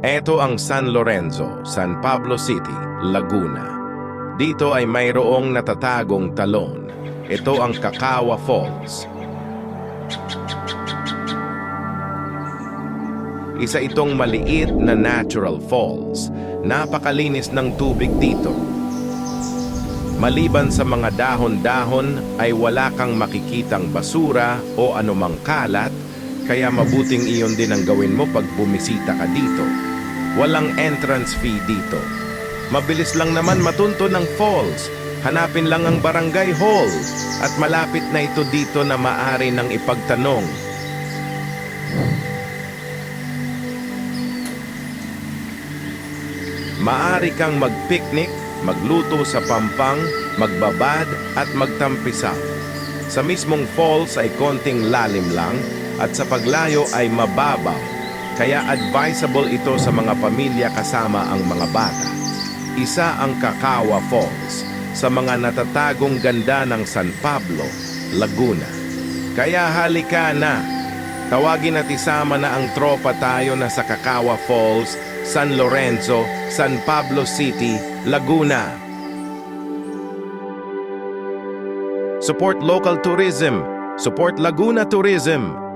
Ito ang San Lorenzo, San Pablo City, Laguna. Dito ay mayroong natatagong talon. Ito ang Kakawa Falls. Isa itong maliit na natural falls. Napakalinis ng tubig dito. Maliban sa mga dahon-dahon ay wala kang makikitang basura o anumang kalat, kaya mabuting iyon din ang gawin mo pag bumisita ka dito. Walang entrance fee dito. Mabilis lang naman matunto ng falls. Hanapin lang ang barangay hall at malapit na ito dito na maari ng ipagtanong. Maari kang mag-picnic, magluto sa pampang, magbabad at magtampisaw. Sa mismong falls ay konting lalim lang at sa paglayo ay mababaw. Kaya advisable ito sa mga pamilya kasama ang mga bata. Isa ang Kakawa Falls sa mga natatagong ganda ng San Pablo, Laguna. Kaya halika na! Tawagin at isama na ang tropa tayo na sa Kakawa Falls, San Lorenzo, San Pablo City, Laguna. Support local tourism. Support Laguna Tourism.